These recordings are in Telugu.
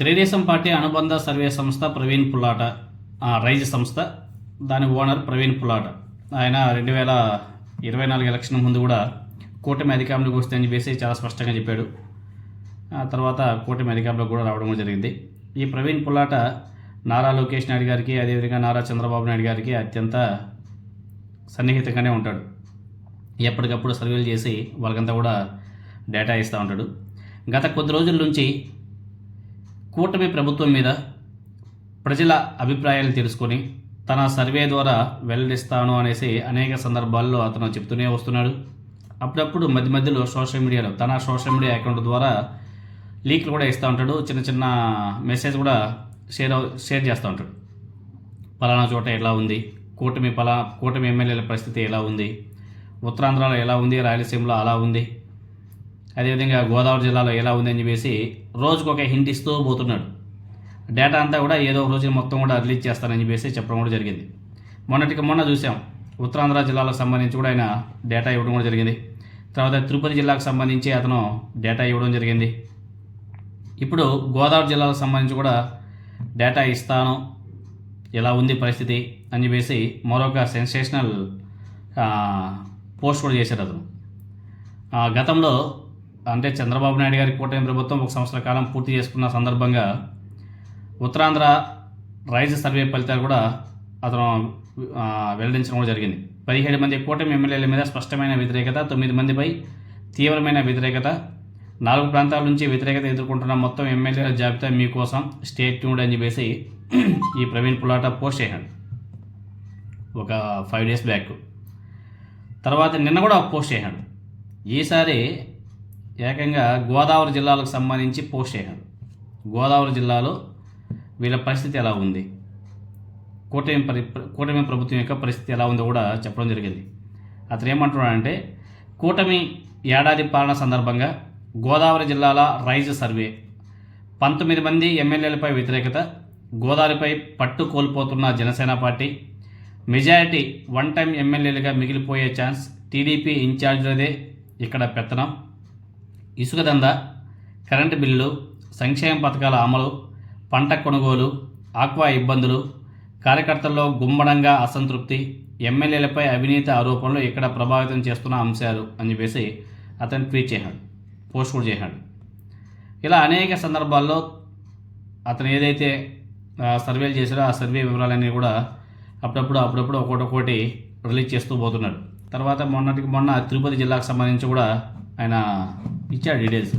తెలుగుదేశం పార్టీ అనుబంధ సర్వే సంస్థ ప్రవీణ్ పుల్లాట రైజ్ సంస్థ. దాని ఓనర్ ప్రవీణ్ పుల్లాట. ఆయన రెండు వేల ఇరవై నాలుగు ఎలక్షన్ ముందు కూడా కూటమి అధికారంలోకి వస్తుందని చెప్పేసి చాలా స్పష్టంగా చెప్పాడు. ఆ తర్వాత కూటమి అధికారంలోకి కూడా రావడం జరిగింది. ఈ ప్రవీణ్ పుల్లాట నారా లోకేష్ నాయుడు గారికి అదేవిధంగా నారా చంద్రబాబు నాయుడు గారికి అత్యంత సన్నిహితంగానే ఉంటాడు. ఎప్పటికప్పుడు సర్వేలు చేసి వాళ్ళకంతా కూడా డేటా ఇస్తూ ఉంటాడు. గత కొద్ది రోజుల నుంచి కూటమి ప్రభుత్వం మీద ప్రజల అభిప్రాయాలు తెలుసుకొని తన సర్వే ద్వారా వెల్లడిస్తాను అనేసి అనేక సందర్భాల్లో అతను చెప్తూనే వస్తున్నాడు. అప్పుడప్పుడు మధ్య మధ్యలో సోషల్ మీడియాలో తన సోషల్ మీడియా అకౌంట్ ద్వారా లీక్లు కూడా ఇస్తూ ఉంటాడు. చిన్న చిన్న మెసేజ్ కూడా షేర్ షేర్ చేస్తూ ఉంటాడు. పలానా చోట ఎలా ఉంది? కూటమి పలా కూటమి ఎమ్మెల్యేల పరిస్థితి ఎలా ఉంది? ఉత్తరాంధ్రలో ఎలా ఉంది? రాయలసీమలో అలా ఉంది? అదేవిధంగా గోదావరి జిల్లాలో ఎలా ఉందని చెప్పేసి రోజుకు ఒక హింట్ ఇస్తూ పోతున్నాడు. డేటా అంతా కూడా ఏదో ఒక రోజు మొత్తం కూడా రిలీజ్ చేస్తానని చెప్పేసి చెప్పడం కూడా జరిగింది. మొన్నటికి మొన్న చూసాం. ఉత్తరాంధ్ర జిల్లాలకు సంబంధించి కూడా ఆయన డేటా ఇవ్వడం కూడా జరిగింది. తర్వాత తిరుపతి జిల్లాకు సంబంధించి అతను డేటా ఇవ్వడం జరిగింది. ఇప్పుడు గోదావరి జిల్లాకు సంబంధించి కూడా డేటా ఇస్తాను. ఎలా ఉంది పరిస్థితి అని చెప్పేసి మరొక సెన్సేషనల్ పోస్ట్ కూడా చేశారు అతను. ఆ, గతంలో అంటే చంద్రబాబు నాయుడు గారి కూటమి ప్రభుత్వం ఒక సంవత్సర కాలం పూర్తి చేసుకున్న సందర్భంగా ఉత్తరాంధ్ర రైజ్ సర్వే ఫలితాలు కూడా అతను వెల్లడించడం కూడా జరిగింది. పదిహేడు మంది కూటమి ఎమ్మెల్యేల మీద స్పష్టమైన వ్యతిరేకత తొమ్మిది మందిపై తీవ్రమైన వ్యతిరేకత నాలుగు ప్రాంతాల నుంచి వ్యతిరేకత ఎదుర్కొంటున్న మొత్తం ఎమ్మెల్యేల జాబితా మీకోసం స్టేట్ ట్యూన్డ్ అని చెప్పేసి ఈ ప్రవీణ్ పులాట పోస్ట్ చేశాడు. ఒక ఫైవ్ డేస్ బ్యాక్ తర్వాత నిన్న కూడా పోస్ట్ చేశాడు. ఈసారి ఏకంగా గోదావరి జిల్లాలకు సంబంధించి పోస్ట్ చేశాడు గోదావరి జిల్లాలో వీళ్ళ పరిస్థితి ఎలా ఉంది? కూటమి పరి కూటమి ప్రభుత్వం యొక్క పరిస్థితి ఎలా ఉందో కూడా చెప్పడం జరిగింది. అతను ఏమంటున్నాడంటే కూటమి ఏడాది పాలన సందర్భంగా గోదావరి జిల్లాల రైజ్ సర్వే పంతొమ్మిది మంది ఎమ్మెల్యేలపై వ్యతిరేకత గోదావరిపై పట్టు కోల్పోతున్న Janasena party majority one time ఎమ్మెల్యేలుగా మిగిలిపోయే ఛాన్స్ టీడీపీ ఇన్ఛార్జ్లదే ఇక్కడ పెత్తనం. ఇసుక దందా కరెంటు బిల్లులు సంక్షేమ పథకాల అమలు పంట కొనుగోలు ఆక్వా ఇబ్బందులు కార్యకర్తల్లో గుమ్మడంగా అసంతృప్తి ఎమ్మెల్యేలపై అవినీతి ఆరోపణలు ఇక్కడ ప్రభావితం చేస్తున్న అంశాలు అని చెప్పేసి అతను ట్వీట్ చేశాడు పోస్ట్ కూడా చేశాడు. ఇలా అనేక సందర్భాల్లో అతను ఏదైతే సర్వేలు చేశాడో ఆ సర్వే వివరాలన్నీ కూడా అప్పుడప్పుడు అప్పుడప్పుడు ఒకటొకటి రిలీజ్ చేస్తూ పోతున్నాడు. తర్వాత మొన్నటికి మొన్న తిరుపతి జిల్లాకు సంబంధించి కూడా ఆయన ఇచ్చాడు డీటెయిల్స్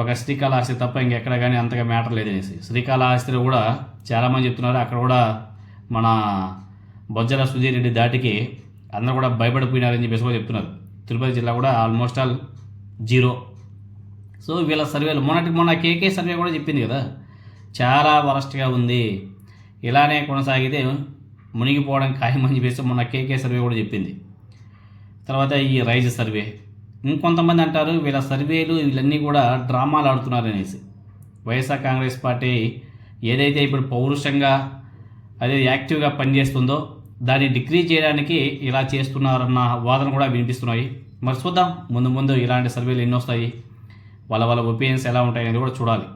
ఒక శ్రీకాళహస్తి తప్ప ఇంకెక్కడ కానీ అంతగా మ్యాటర్ లేదనేసి. శ్రీకాళహస్తిలో కూడా చాలామంది చెప్తున్నారు అక్కడ కూడా మన బొజ్జల సుధీర్ రెడ్డి దాటికి అందరూ కూడా భయపడిపోయినారని చెప్పేసి కూడా చెప్తున్నారు. తిరుపతి జిల్లా కూడా ఆల్మోస్ట్ ఆల్ జీరో సో వీళ్ళ సర్వేలు మొన్నటికి మొన్న కేకే సర్వే కూడా చెప్పింది కదా. చాలా వరస్ట్గా ఉంది. ఇలానే కొనసాగితే మునిగిపోవడం ఖాయమని చెప్పేసి మొన్న కేకే సర్వే కూడా చెప్పింది. తర్వాత ఈ రైజ్ సర్వే ఇంకొంతమంది అంటారు వీళ్ళ సర్వేలు వీళ్ళన్నీ కూడా డ్రామాలు ఆడుతున్నారనేసి. వైఎస్ఆర్ కాంగ్రెస్ పార్టీ ఏదైతే ఇప్పుడు పౌరుషంగా అదే యాక్టివ్గా పనిచేస్తుందో దాన్ని డిగ్రీ చేయడానికి ఇలా చేస్తున్నారన్న వాదన కూడా వినిపిస్తున్నాయి. మరి చూద్దాం ముందు ముందు ఇలాంటి సర్వేలు ఎన్ని వస్తాయి వాళ్ళ వాళ్ళ ఒపీనియన్స్ ఎలా ఉంటాయి అనేది కూడా చూడాలి.